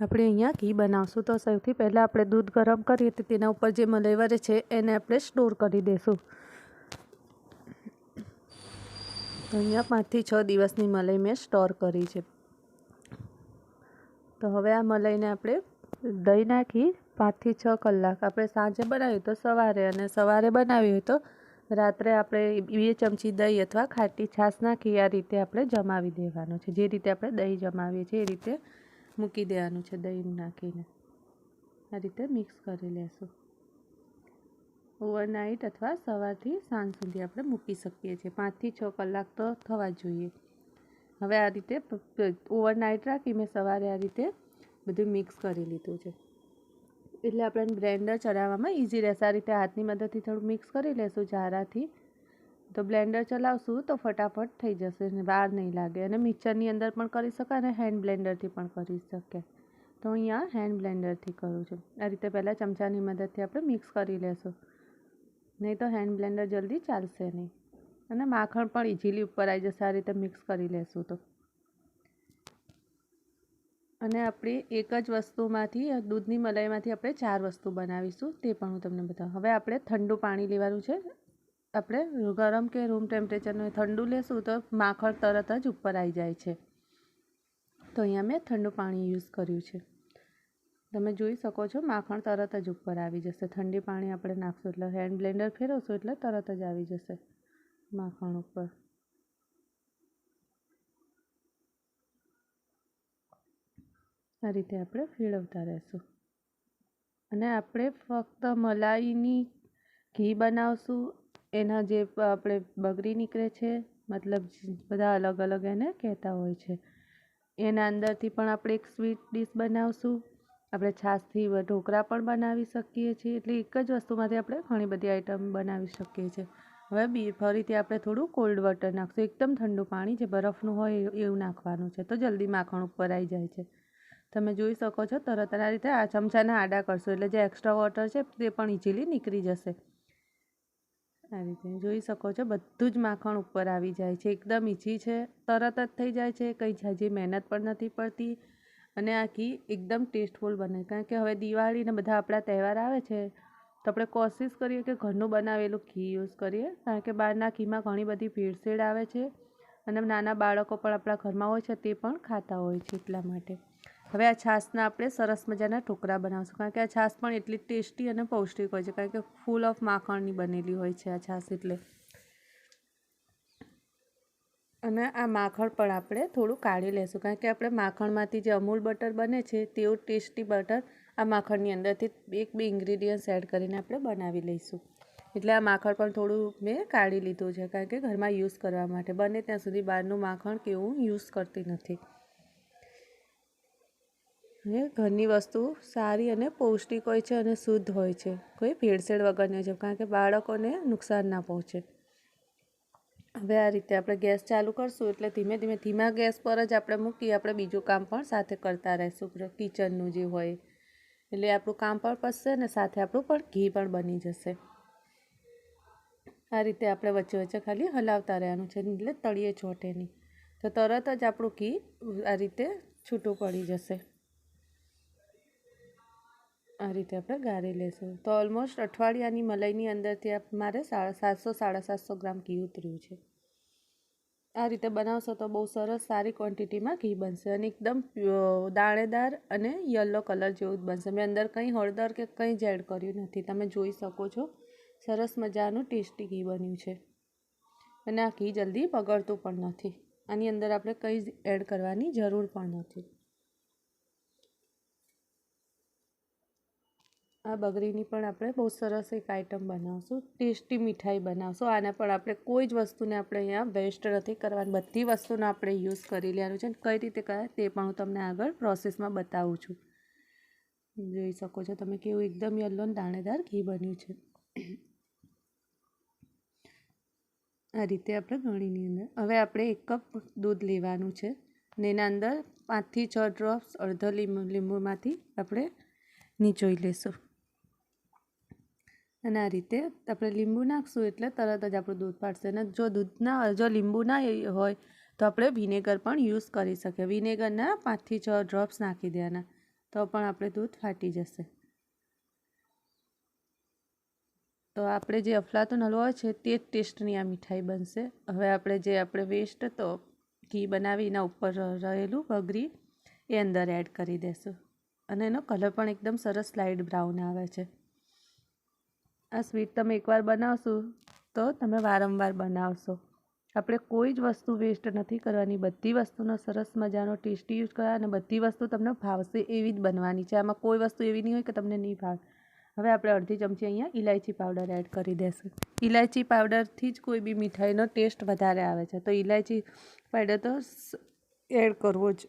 આપણે અહીંયા ઘી બનાવશું. તો સૌથી પહેલાં આપણે દૂધ ગરમ કરીએ તો તેના ઉપર જે મલાઈ વરે છે એને આપણે સ્ટોર કરી દઈશું અહીંયા પાંચથી છ દિવસની મલાઈ મેં સ્ટોર કરી છે. તો હવે આ મલાઈને આપણે દહીં નાખી પાંચથી છ કલાક. આપણે સાંજે બનાવ્યું તો સવારે અને સવારે બનાવી હોય તો રાત્રે આપણે બે ચમચી દહીં અથવા ખાટી છાશ નાખી આ રીતે આપણે જમાવી દેવાનું છે. જે રીતે આપણે દહીં જમાવીએ છીએ એ રીતે મૂકી દેવાનું છે, દહીં નાખીને. આ રીતે મિક્સ કરી લેશું. ઓવરનાઇટ અથવા સવારથી સાંજ સુધી આપણે મૂકી શકીએ છીએ. પાંચથી છ કલાક તો થવા જોઈએ. હવે આ રીતે ઓવરનાઇટ રાખી મેં સવારે આ રીતે બધું મિક્સ કરી લીધું છે. એટલે આપણે બ્લેન્ડર ચડાવવામાં ઇઝી રહેશે. આ રીતે હાથની મદદથી થોડું મિક્સ કરી લેશું જારાથી તો બ્લેન્ડર ચલાવશું તો ફટાફટ થઈ જશે ને વાર નહીં લાગે. અને મિક્સરની અંદર પણ કરી શકાય અને હેન્ડ બ્લેન્ડરથી પણ કરી શકે. તો અહીંયા હેન્ડ બ્લેન્ડરથી કરું છું. આ રીતે પહેલાં ચમચાની મદદથી આપણે મિક્સ કરી લેશું. નહીં તો હેન્ડ બ્લેન્ડર જલ્દી ચાલશે નહીં. અને માખણ પણ ઇઝીલી ઉપર આવી જશે, આ રીતે મિક્સ કરી લેશું તો. અને આપણે એક જ વસ્તુમાંથી દૂધની મલાઈમાંથી આપણે ચાર વસ્તુ બનાવીશું, તે પણ હું તમને બતાવું. હવે આપણે ઠંડુ પાણી લેવાનું છે. આપણે ગરમ કે રૂમ ટેમ્પરેચરનું ઠંડુ લેશું તો માખણ તરત જ ઉપર આવી જાય છે. તો અહીંયા મેં ઠંડુ પાણી યુઝ કર્યું છે. તમે જોઈ શકો છો માખણ તરત જ ઉપર આવી જશે. ઠંડી પાણી આપણે નાખશું એટલે હેન્ડ બ્લેન્ડર ફેરવશું એટલે તરત જ આવી જશે માખણ ઉપર. આ રીતે આપણે ફેરવતા રહેશું. અને આપણે ફક્ત મલાઈની ઘી બનાવશું એના જે આપણે બગડી નીકળે છે, મતલબ બધા અલગ અલગ એને કહેતા હોય છે. એના અંદરથી પણ આપણે એક સ્વીટ ડીશ બનાવશું. આપણે છાશથી ઢોકળા પણ બનાવી શકીએ છીએ. એટલે એક જ વસ્તુમાંથી આપણે ઘણી બધી આઈટમ બનાવી શકીએ છીએ. હવે બી, ફરીથી આપણે થોડું કોલ્ડ વોટર નાખશું. એકદમ ઠંડુ પાણી, જે બરફનું હોય એવું નાખવાનું છે. તો જલ્દી માખણ ઉપર આવી જાય છે. તમે જોઈ શકો છો, તરત આ રીતે આ ચમચાના આડા કરશો. એટલે જે એક્સ્ટ્રા વોટર છે, તે પણ ઇઝીલી નીકળી જશે. આ રીતે જોઈ શકો છો, બધું જ માખણ ઉપર આવી જાય છે, એકદમ ઈચી છે, તરત જ થઈ જાય છે, કંઈ ઝાઝી મહેનત પણ નથી પડતી અને આ ઘી એકદમ ટેસ્ટફુલ બને. કારણ કે હવે દિવાળીને બધા આપણા તહેવાર આવે છે, તો આપણે કોશિશ કરીએ કે ઘરનું બનાવેલું ઘી યુઝ કરીએ, કારણ કે બહારના ઘીમાં ઘણી બધી ભેળસેળ આવે છે અને નાના બાળકો પણ આપણા ઘરમાં હોય છે તે પણ ખાતા હોય છે એટલા માટે. હવે આ છાશના આપણે સરસ મજાના ટુકડા બનાવશું. કારણ કે આ છાશ પણ એટલી ટેસ્ટી અને પૌષ્ટિક હોય છે. કારણ કે ફૂલ ઓફ માખણની બનેલી હોય છે આ છાશ એટલે. અને આ માખણ પણ આપણે થોડું કાઢી લેશું. કારણ કે આપણે માખણમાંથી જે અમૂલ બટર બને છે તેવું ટેસ્ટી બટર આ માખણની અંદરથી એક બે ઇન્ગ્રીડિયન્ટ્સ એડ કરીને આપણે બનાવી લઈશું. એટલે આ માખણ પણ થોડું મેં કાઢી લીધું છે. કારણ કે ઘરમાં યુઝ કરવા માટે. બને ત્યાં સુધી બહારનું માખણ કે હું યુઝ કરતી નથી. ને ઘરની વસ્તુ સારી અને પૌષ્ટિક હોય છે અને શુદ્ધ હોય છે. કોઈ ભેળસેળ વગરની છે, કારણ કે બાળકોને નુકસાન ના પહોંચે. હવે આ રીતે આપણે ગેસ ચાલુ કરશું એટલે ધીમે ધીમે ધીમા ગેસ પર જ આપણે મૂકી આપણે બીજું કામ પણ સાથે કરતા રહીશું. કિચનનું જે હોય, એટલે આપણું કામ પણ પસશે ને સાથે આપણું પણ ઘી પણ બની જશે. આ રીતે આપણે વચ્ચે વચ્ચે ખાલી હલાવતા રહેવાનું છે, એટલે તળીએ ચોટે તો તરત જ આપણું ઘી આ રીતે છૂટું પડી જશે. આ રીતે આપણે ગાળી લેશું. તો ઓલમોસ્ટ અઠવાડિયાની મલાઈની અંદરથી મારે સાતસો, સાડા સાતસો ગ્રામ ઘી ઉતર્યું છે. આ રીતે બનાવશો તો બહુ સરસ સારી ક્વોન્ટિટીમાં ઘી બનશે અને એકદમ દાણેદાર અને યલો કલર જેવું જ બનશે. મેં અંદર કંઈ હળદર કે કંઈ જ એડ કર્યું નથી. તમે જોઈ શકો છો, સરસ મજાનું ટેસ્ટી ઘી બન્યું છે. અને આ ઘી જલ્દી બગડતું પણ નથી. આની અંદર આપણે કંઈ જ એડ કરવાની જરૂર પણ નથી. આ બગરીની પણ આપણે બહુ સરસ એક આઈટમ બનાવશું. ટેસ્ટી મીઠાઈ બનાવશું. આને પણ આપણે કોઈ જ વસ્તુને આપણે અહીંયા વેસ્ટ નથી કરવાની. બધી વસ્તુનો આપણે યુઝ કરી લેવાનું છે. કઈ રીતે કરાય તે પણ હું તમને આગળ પ્રોસેસમાં બતાવું છું. જોઈ શકો છો તમે કેવું એકદમ યલો દાણેદાર ઘી બન્યું છે. આ રીતે આપણે ગણીની અંદર. હવે આપણે એક કપ દૂધ લેવાનું છે. ને એના અંદર પાંચથી છ ડ્રોપ્સ અડધો લીંબુ લીંબુમાંથી આપણે નીચોઈ લેશું. અને આ રીતે આપણે લીંબુ નાખશું એટલે તરત જ આપણું દૂધ પાડશે. અને જો દૂધના, જો લીંબુ ના હોય, તો આપણે વિનેગર પણ યુઝ કરી શકીએ. વિનેગરના પાંચથી છ ડ્રોપ્સ નાખી દેવાના, તો પણ આપણે દૂધ ફાટી જશે. તો આપણે જે અફલાતું હલવો હોય છે, તે જ ટેસ્ટની આ મીઠાઈ બનશે. હવે આપણે જે આપણે વેસ્ટ તો ઘી બનાવી, એના ઉપર રહેલું બગરી એ અંદર એડ કરી દેશું. અને એનો કલર પણ એકદમ સરસ લાઇટ બ્રાઉન આવે છે. આ સ્વીટ તમે એકવાર બનાવશો તો તમે વારંવાર બનાવશો. આપણે કોઈ જ વસ્તુ વેસ્ટ નથી કરવાની. બધી વસ્તુનો સરસ મજાનો ટેસ્ટી યુઝ કરવા અને બધી વસ્તુ તમને ભાવશે એવી જ બનવાની છે. આમાં કોઈ વસ્તુ એવી નહીં હોય કે તમને નહીં ભાવે. હવે આપણે અડધી ચમચી અહીંયા ઇલાયચી પાવડર એડ કરી દેશું. ઇલાયચી પાવડરથી જ કોઈ બી મીઠાઈનો ટેસ્ટ વધારે આવે છે. તો ઇલાયચી પાવડર તો એડ કરવો જ.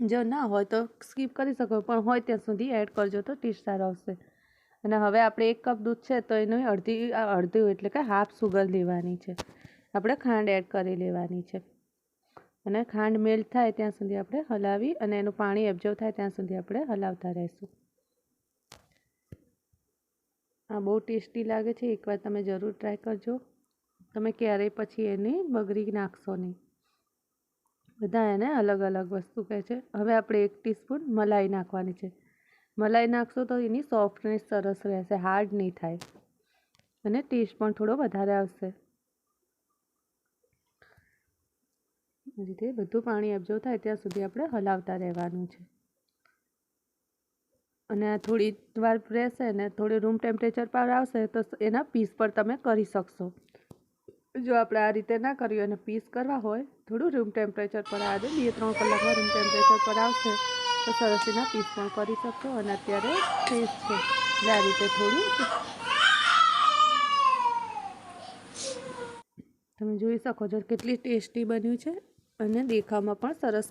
જો ના હોય તો સ્કીપ કરી શકો. પણ હોય ત્યાં સુધી એડ કરજો તો ટેસ્ટ સારો આવશે. અને હવે આપણે એક કપ દૂધ છે તો એનું અડધી, અડધું એટલે કે હાફ સુગર લેવાની છે. આપણે ખાંડ એડ કરી લેવાની છે. અને ખાંડ મેલ્ટ થાય ત્યાં સુધી આપણે હલાવી અને એનું પાણી એબ્ઝર્વ થાય ત્યાં સુધી આપણે હલાવતા રહીશું. આ બહુ ટેસ્ટી લાગે છે. એકવાર તમે જરૂર ટ્રાય કરજો. તમે ક્યારેય પછી એની બગડી નાખશો નહીં. બધા એને અલગ અલગ વસ્તુ કહે છે. હવે આપણે એક ટીસ્પૂન મલાઈ નાખવાની છે. મલાઈ નાખશો તો એની સોફ્ટનેસ સરસ રહેશે હાર્ડ નહીં થાય. અને ટેસ્ટ પણ થોડો વધારે આવશે. રીતે બધું પાણી એબ્ઝર્વ થાય ત્યાં સુધી આપણે હલાવતા રહેવાનું છે. અને આ થોડી વાર રહેશે ને થોડી રૂમ ટેમ્પરેચર પર આવશે તો એના પીસ પર તમે કરી શકશો. જો આપણે આ રીતે ના કર્યું અને પીસ કરવા હોય, થોડું રૂમ ટેમ્પરેચર પર આવે બે ત્રણ કલાકમાં રૂમ ટેમ્પરેચર પર આવશે. તો સરસ એના પીસ પણ કરી શકશો અને અત્યારે ટેસ્ટ છે. એટલે આ રીતે થોડું તમે જોઈ શકો છો કેટલી ટેસ્ટી બન્યું છે અને દેખાવમાં પણ સરસ